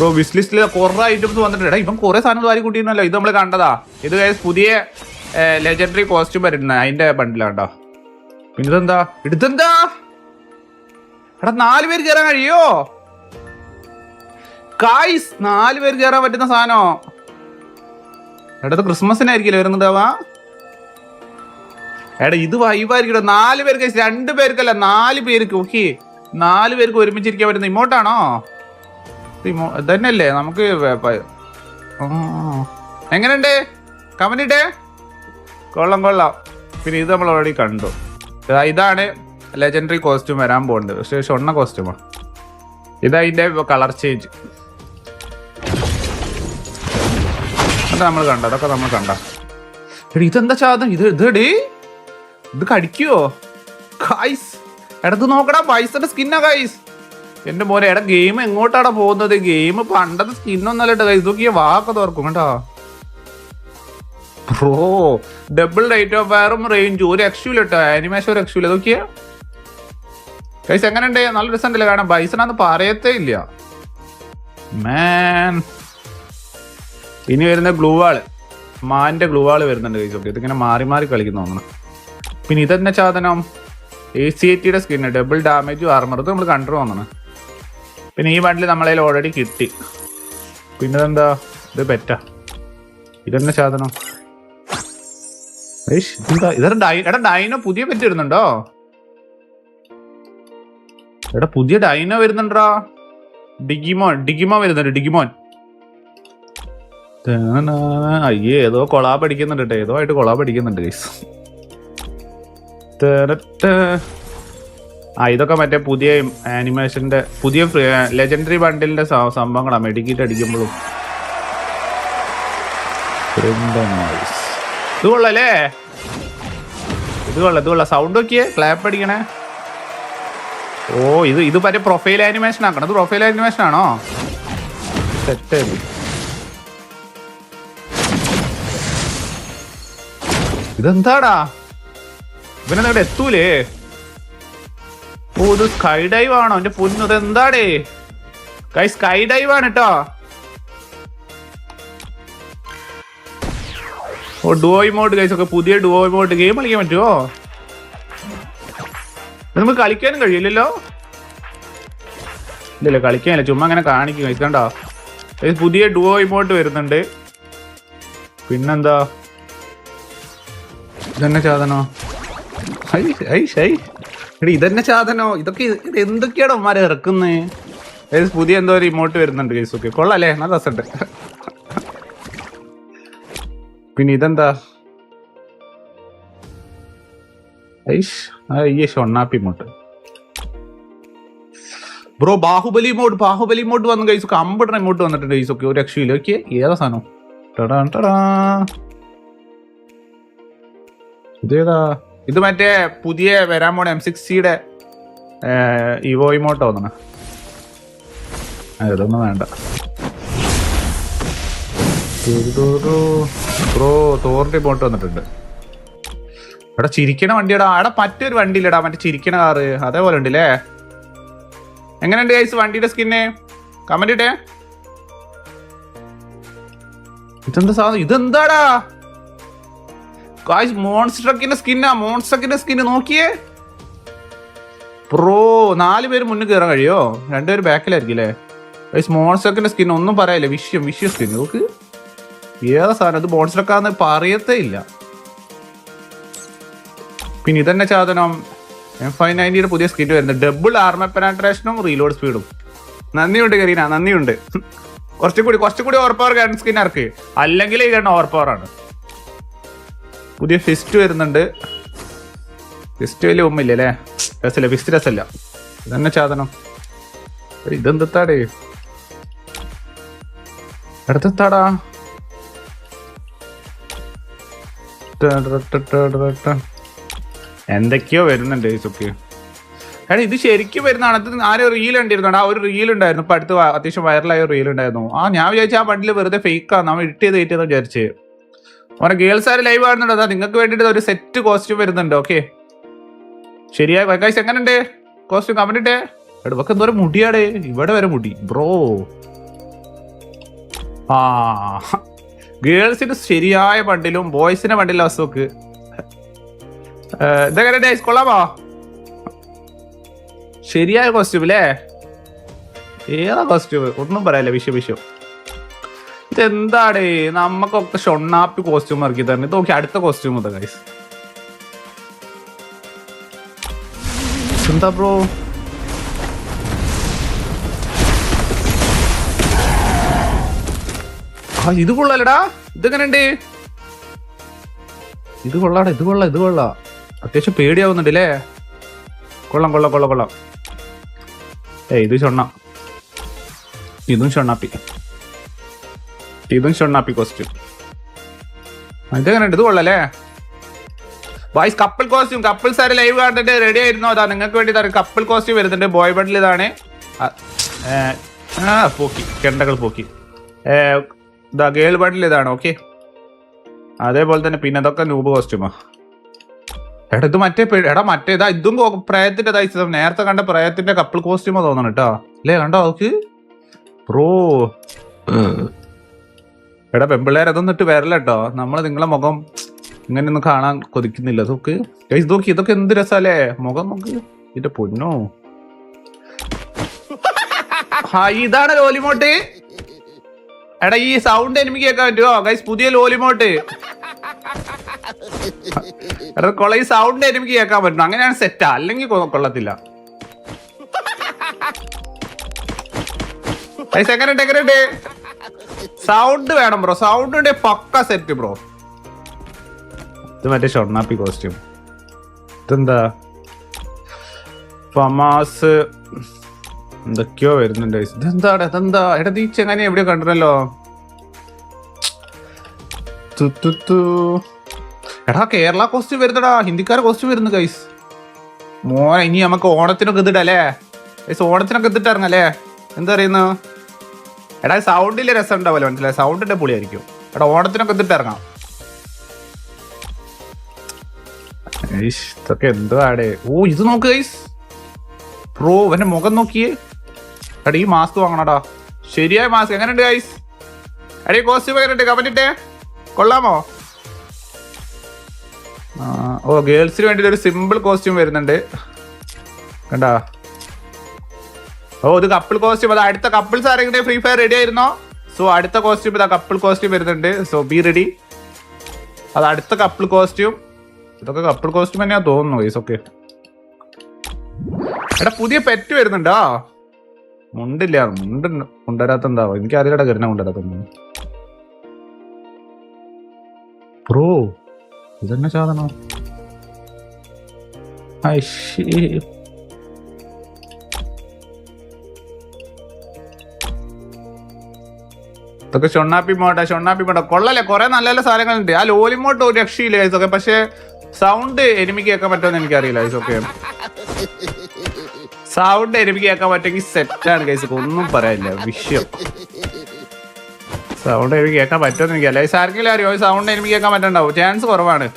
Bro വിസ് ലിസ്റ്റിൽ കുറെ items വന്നിട്ടുണ്ട്. ഇപ്പം കുറെ സാധനങ്ങൾ വാരി കൂട്ടിയിരുന്നല്ലോ. ഇത് നമ്മൾ കണ്ടതാ. ഇത് guys പുതിയ ലെജൻഡറി കോസ്റ്റ്യൂം വരുന്നത് അതിന്റെ ബണ്ടിലാണ്ടോ പിന്നെ ഇതെന്താ? ഇടുത്തെന്താ എടാ നാല് പേര് കയറാൻ കഴിയോ? കായ്സ് നാല് പേര് കയറാൻ പറ്റുന്ന സാധനോ? എടാ ക്രിസ്മസിനായിരിക്കില്ലേ വരുന്നുണ്ടാവാ എടാ ഇത് വൈബായിരിക്കട്ടോ നാല് പേർക്ക് രണ്ട് പേർക്കല്ല നാല് പേർക്ക്. ഓക്കെ നാല് പേർക്ക് ഒരുമിച്ചിരിക്കാൻ പറ്റുന്ന ഇമോട്ടാണോ ഇമോ ഇതന്നെയല്ലേ? നമുക്ക്. എങ്ങനെയുണ്ട്? കമനിട്ടേ കൊള്ളാം കൊള്ളാം. പിന്നെ ഇത് നമ്മൾ ഓൾറെഡി കണ്ടു. ഇതാണ് ലെജൻഡറി കോസ്റ്റ്യൂം വരാൻ പോകുന്നത് പക്ഷേ ഷൊണ്ണ കോസ്റ്റ്യൂമാണ് ഇതതിന്റെ കളർ ചേഞ്ച് അതൊക്കെ നമ്മൾ കണ്ട അതൊക്കെ നമ്മൾ കണ്ട. ഇതെന്താ ചാതം ഇത് ഇതെടി ഇത് കടിക്കുവോ? കായ്സ് ഇടത്ത് നോക്കടാ പൈസയുടെ സ്കിന്നാ ഗൈസ് എന്റെ മോനെ എടാ ഗെയിം എങ്ങോട്ടാണ് പോകുന്നത്? ഗെയിം പണ്ടത്തെ സ്കിന്നൊന്നല്ല കേട്ടോ ഇതൊക്കെ വാക്ക തുറക്കും കേട്ടോ. ബ്രോ ഡബിൾ റേറ്റ് ഓഫ് ഫയറും റേഞ്ചും ഒരു രക്ഷയില്ല കേട്ടോ ആനിമേഷൻ ഒരു രക്ഷയില്ല നോക്കിയ കൈസ് എങ്ങനെയുണ്ട്? നല്ല രസമുണ്ടല്ലേ കാരണം ബൈസനാന്ന് പറയത്തേ ഇല്ല. മാൻ ഇനി വരുന്ന ഗ്ലൂ വാൾ മാന്റെ ഗ്ലൂ വാൾ വരുന്നുണ്ട് കൈസ് ഓക്കെ ഇതിങ്ങനെ മാറി മാറി കളിക്കുന്നു തോന്നുന്നു. പിന്നെ ഇതെന്നെ സാധനം എ സി എ ടിയുടെ സ്കിന്ന് ഡബിൾ ഡാമേജും ആർമറും നമ്മൾ കണ്ടു തോന്നണം പിന്നെ ഈ ബണ്ടിൽ നമ്മളതിൽ ഓൾറെഡി കിട്ടി. പിന്നെ ഇതെന്താ ഇത് പെറ്റ. ഇതെന്നെ സാധനം. എടാ ഡൈനോ പുതിയ പെറ്റ് വരുന്നുണ്ടോ? എടാ പുതിയ ഡൈനോ വരുന്നുണ്ടോ ഡിഗിമോൻ ഡിഗിമോൻ വരുന്നുണ്ട് ഡിഗിമോൻ. അയ്യേ ഏതോ കൊളാ പഠിക്കുന്നുണ്ട് ഏതോ ആയിട്ട് കൊളാ പഠിക്കുന്നുണ്ട് ആ ഇതൊക്കെ മറ്റേ പുതിയ ആനിമേഷന്റെ പുതിയ ലെജൻഡറി ബണ്ടിലിന്റെ സംഭവങ്ങളാണ് മെഡിക്കേറ്റ് അടിക്കുമ്പോഴും. ഇത് കൊള്ളല്ലേ? ഇത് കൊള്ളാം ഇത് കൊള്ളാം. സൗണ്ട് നോക്കിയേ ക്ലാപ്പ് അടിക്കണേ. ഓ ഇത് ഇത് മറ്റേ പ്രൊഫൈൽ ആനിമേഷൻ ആക്കണം. ഇത് പ്രൊഫൈൽ ആനിമേഷൻ ആണോ? സെറ്റ് ഇതെന്താടാ? ഇവനെന്താ എത്തൂലേ? ഓ ഇത് സ്കൈ ഡൈവ് ആണോ? എന്റെ പൊന്നു എന്താടേ കൈ സ്കൈ ഡൈവ് ആണ് കേട്ടോ ഓ ഡുവോ ഇമോട്ട് കൈസ് ഒക്കെ പുതിയ ഡുവോ ഇമോട്ട് ഗെയിം കളിക്കാൻ പറ്റുമോ നമുക്ക് കളിക്കാനും കഴിയില്ലല്ലോ. ഇല്ലല്ലോ കളിക്കാനില്ല. ചുമ്മാ അങ്ങനെ കാണിക്കും കൈസ് കണ്ടോ? പുതിയ ഡുവോ ഇമോട്ട് വരുന്നുണ്ട്. പിന്നെന്താ? ഇതെന്നെ ചാതനോ? ഐ ഐ ഷൈ എടി ഇതന്നെ ചാതനോ? ഇതൊക്കെ ഇത് എന്തൊക്കെയാണോ ഉമ്മാരെ ഇറക്കുന്നേ? ഏത് പുതിയ എന്തോ ഒരു ഇമോട്ട് വരുന്നുണ്ട് കേസ് ഒക്കെ. കൊള്ളാല്ലേ? നല്ല രസമുണ്ട് പിന്നെ ഇതെന്താ? ഐഷ് അയ്യേ ഷൊണ്ണാപ്പി emote bro Baahubali mode Baahubali mode വന്നു കൈസ് ഒക്കെ. അമ്പടണ ഇമോട്ട് വന്നിട്ടുണ്ട് കൈസ് ഒക്കെ. ഒരു രക്ഷയില്ല. ഓക്കെ ഏതാ സാധനം? ടടാ ടടാ. ഇതേതാ? ഇത് മറ്റേ പുതിയ വരാൻ പോണ എം സിക്സ് സിയുടെ ഇവോ ഇമോട്ടോ തോന്നണ. അതൊന്നും വേണ്ട. ബ്രോ തോറിന്റെ ഇമോട്ട് വന്നിട്ടുണ്ട്. എടാ ചിരിക്കണ വണ്ടിയടാ. എടാ മറ്റൊരു വണ്ടിയില്ലടാ. മറ്റേ ചിരിക്കണ കാറ് അതേപോലെ ഉണ്ട് ഉണ്ടല്ലേ? എങ്ങനെയുണ്ട് ഗൈസ് വണ്ടിയുടെ സ്കിന്ന് കമന്റ് ഇട്ടേ ഇതെന്താ സാധനം? ഇതെന്താടാ? ഗായ്സ് മോൺസ്ട്രക്കിന്റെ സ്കിന്നാ മോൺസ്ട്രക്കിന്റെ സ്കിന്ന് നോക്കിയേ. പ്രോ നാല് പേര് മുന്നിൽ കയറാൻ കഴിയോ? രണ്ടുപേര് ബാക്കിലായിരിക്കും അല്ലേ ഗൈസ് മോൺസ്റ്ററക്കിന്റെ സ്കിൻ ഒന്നും പറയാനില്ല. വിഷയം വിഷയ സ്കിൻ നോക്ക് ഏതാ സാധനം? ഇത് മോൺസ്ട്രക്കാന്ന് പറയത്തേ ഇല്ല. പിന്നെ ഇതന്നെ സാധനം. എം ഫൈവ് നയന്റിയുടെ പുതിയ സ്കിൻ വരുന്നത്. ഡബിൾ ആർമ പെനാട്രേഷനും റീലോഡ് സ്പീഡും നന്ദിയുണ്ട് കരീന. നന്ദിയുണ്ട്. കുറച്ചും കൂടി കുറച്ചും കൂടി ഓവർ പവർ ഗൺ സ്കിൻ അല്ലെങ്കിൽ ഈ ഗൺ ഓവർ പവർ ആണ്. പുതിയ ഫിസ്റ്റ് വരുന്നുണ്ട്. ഫിസ്റ്റ് വലിയ ഉമ്മില്ല അല്ലേ? രസമില്ല ഫിസ്റ്റ് രസമില്ല. ഇതന്നെ എടി, ഇതെന്താടേ അടുത്തെത്താടാ? എന്തൊക്കെയോ വരുന്നുണ്ട് ഇതൊക്കെ എടാ ഇത് ശരിക്കും വരുന്നതാണ് ഇത് ആരോ റീൽ ഉണ്ടായിരുന്നു ആ ഒരു റീൽ ഉണ്ടായിരുന്നു. ഇപ്പൊ അടുത്ത് അത്യാവശ്യം വൈറലായ റീൽ ഉണ്ടായിരുന്നു. ആ ഞാൻ വിചാരിച്ചു ആ ബണ്ടിൽ വെറുതെ ഫേക്കാണ് നമ്മൾ ഇട്ട് ചെയ്ത് കയറ്റിയെന്ന് വിചാരിച്ച്. ഓരോ ഗേൾസ് ആര് ലൈവ് ആണെന്നുണ്ടോ അതാ നിങ്ങൾക്ക് വേണ്ടിയിട്ട് ഒരു സെറ്റ് കോസ്റ്റ്യൂം വരുന്നുണ്ട് ഓക്കെ ശരിയായി വൈകാശ് എങ്ങനെയുണ്ട്? കോസ്റ്റ്യൂം കമന്റ് ഇട്ടേ. ഇവക്ക് എന്തോരം മുടിയാടേ. ഇവിടെ വരെ മുടി. ബ്രോ. ആ. ഗേൾസിന് ശരിയായ വണ്ടിലും ബോയ്സിന്റെ ബണ്ടിലും അസുഖക്ക് ഇതെങ്ങനെ കൊള്ളാമോ? ശരിയായ കോസ്റ്റ്യൂം അല്ലേ ഏതാ കോസ്റ്റ്യൂം ഒന്നും പറയാല്ല വിഷു വിഷു ഇതെന്താടേ? നമ്മക്കൊക്കെ ഷൊണ്ണാപ്പി കോസ്റ്റ്യൂം ഇറക്കി തരണം. ഇത് നോക്കി അടുത്ത കോസ്റ്റ്യൂം ഇതാ ഗൈസ് എന്താ ബ്രോ ആ ഇത് കൊള്ളാലടാ. ഇതെങ്ങനെയുണ്ട് ഇത് കൊള്ളാടാ ഇത് കൊള്ളാം ഇത് കൊള്ളാം. അത്യാവശ്യം പേടിയാവുന്നുണ്ട് അല്ലേ കൊള്ളാം കൊള്ളാം കൊള്ളാം കൊള്ളാം. ഏ ഇത് ഷൊണ്ണ. ഇതും ഷൊണ്ണാപ്പി. ഇതും ഷൊണ്ണാപ്പി കോസ്റ്റ്യൂം ഇതെങ്ങനെയുണ്ട്? ഇത് കൊള്ളല്ലേ? ബോയ്സ് കപ്പിൾ കോസ്റ്റ്യൂം കപ്പിൾസ് ആര് ലൈവ് കണ്ടിട്ട് റെഡി ആയിരുന്നു? അതാ നിങ്ങൾക്ക് വേണ്ടി തരാം കപ്പിൾ കോസ്റ്റ്യൂം വരുന്നുണ്ട്. ബോയ് ബണ്ടിൽ ഇതാണ്. ആ, പോക്കി. കെണ്ടകൾ പോക്കി. ഇതാ ഗേൾ ബണ്ടിൽ ഇതാണ് ഓക്കെ അതേപോലെ തന്നെ പിന്നെ അതൊക്കെ നൂബ് കോസ്റ്റ്യൂമാ എടാ ഇത് മറ്റേ എടാ മറ്റേ ഇതാ ഇതും പ്രയത്തിന്റെ നേരത്തെ കണ്ട പ്രയത്തിന്റെ കപ്പിൾ കോസ്റ്റ്യൂമാ തോന്നണം കേട്ടോ അല്ലേ കണ്ടോ അവർക്ക് ബ്രോ എടാ പെമ്പിള്ളേർ അതൊന്നും ഇട്ട് വരല കേട്ടോ നമ്മൾ നിങ്ങളെ മുഖം ഇങ്ങനെയൊന്നും കാണാൻ കൊതിക്കുന്നില്ല. നോക്ക് ഗൈസ് നോക്കി ഇതൊക്കെ എന്ത് രസാലേ? മുഖം നോക്ക്. ഇതിന്റെ പൊന്നോ? ഇതാണ് ലോലിമോട്ട്. എടാ ഈ സൗണ്ട് എനിക്ക് കേൾക്കാൻ പറ്റുമോ ഗൈസ് പുതിയ ലോലിമോട്ട്. എടാ കൊള്ള. ഈ സൗണ്ട് എനിക്ക് കേൾക്കാൻ പറ്റണം അങ്ങനെയാണ് സെറ്റാ അല്ലെങ്കിൽ കൊള്ളത്തില്ല. ഗൈസ് എങ്ങനെയുണ്ട്? എങ്ങനെയുണ്ട്? സൗണ്ട് വേണം ബ്രോ സൗണ്ടിന്റെ പക്ക സെറ്റ് ബ്രോ ഇത് മറ്റേ ഷൊർണാപ്പി കോസ്റ്റ്യൂം ഇതെന്താ? ഫമാസ് എന്തൊക്കെയോ വരുന്നുണ്ട് ഇതെന്താ ഇതെന്താ? എടാ ഈ ചെങ്ങനെ എവിടെയോ കണ്ടിട്ടല്ലോ. എടാ കേരള കോസ്റ്റ്യൂം വരുന്നടാ. ഹിന്ദിക്കാരെ കോസ്റ്റ്യൂം വരുന്നു ഗൈസ് മോനെ ഇനി നമുക്ക് ഓണത്തിനൊക്കെ ഇതിട്ടല്ലേ? ഗൈസ് ഓണത്തിനൊക്കെ ഇതിട്ട് ഇറങ്ങല്ലേ എന്താ പറയുന്നു? എടാ സൗണ്ടിലെ രസം ഉണ്ടാവല്ലോ മനസ്സിലായി? സൗണ്ടിന്റെ പൊളിയായിരിക്കും. എടാ ഓണത്തിനൊക്കെ ഇതിട്ട് ഇറങ്ങാം. ഇതൊക്കെ എന്തുവാടേ? ഓ ഇത് നോക്ക് ഗൈസ് പ്രോ എന്റെ മുഖം നോക്കിയേ. എടാ ഈ മാസ്ക് വാങ്ങണടാ. ശരിയായ മാസ്ക് എങ്ങനെയുണ്ട് ഗൈസ് എടീ കോസ്റ്റ്യൂം എങ്ങനെയുണ്ട്? കമന്റ് ഇട്ടേ. കൊള്ളാമോ? ഓ ഗേൾസിന് വേണ്ടി ഒരു സിമ്പിൾ കോസ്റ്റ്യൂം വരുന്നുണ്ട്. കണ്ടാ? ഓ ഇത് കപ്പിൾ കോസ്റ്റ്യൂം അത് അടുത്ത കപ്പിൾസ് ആരെങ്കിലും ഫ്രീ ഫയർ റെഡി ആയിരുന്നോ? സോ അടുത്ത കോസ്റ്റ്യൂം ഇതാ കപ്പിൾ കോസ്റ്റ്യൂം വരുന്നുണ്ട്. സോ ബി റെഡി അത് അടുത്ത കപ്പിൾ കോസ്റ്റ്യൂം ഇതൊക്കെ കപ്പിൾ കോസ്റ്റ്യൂം തന്നെയാ തോന്നുന്നു വൈസ് ഓക്കെ എടാ പുതിയ പെറ്റ് വരുന്നുണ്ടോ? മുണ്ടില്ല മുണ്ട് കൊണ്ടുവരാത്ത എന്താവോ എനിക്ക് അറിയാടെ കരുണ കൊണ്ടുവരാത്ത ബ്രോ ഇതെന്നെ സാധനം? ഐശ്ശേ. ഇതൊക്കെ ഷൊണ്ണാപ്പി മോട്ട ഷൊണ്ണാപ്പി മോട്ട കൊള്ളല്ലേ കുറെ നല്ല നല്ല സാധനങ്ങളുണ്ട്. ആ ലോലിമോട്ട് ഒരു രക്ഷയില്ല ഇതൊക്കെ പക്ഷെ സൗണ്ട് എനിമിക്ക് കേൾക്കാൻ പറ്റുമെന്ന് എനിക്കറിയില്ല ഇതൊക്കെ സൗണ്ട് എനിക്ക് കേൾക്കാൻ പറ്റുമെങ്കിൽ സെറ്റാണ് കൈസ് ഒന്നും പറയാനില്ല. വിഷയം. സൗണ്ട് എനിക്ക് കേൾക്കാൻ പറ്റുമെന്ന് എനിക്കറിയില്ല. ഐസ് ആർക്കെങ്കിലും അറിയോ? സൗണ്ട് എനിക്ക് കേൾക്കാൻ പറ്റണ്ടാവും. ചാൻസ് കുറവാണ്.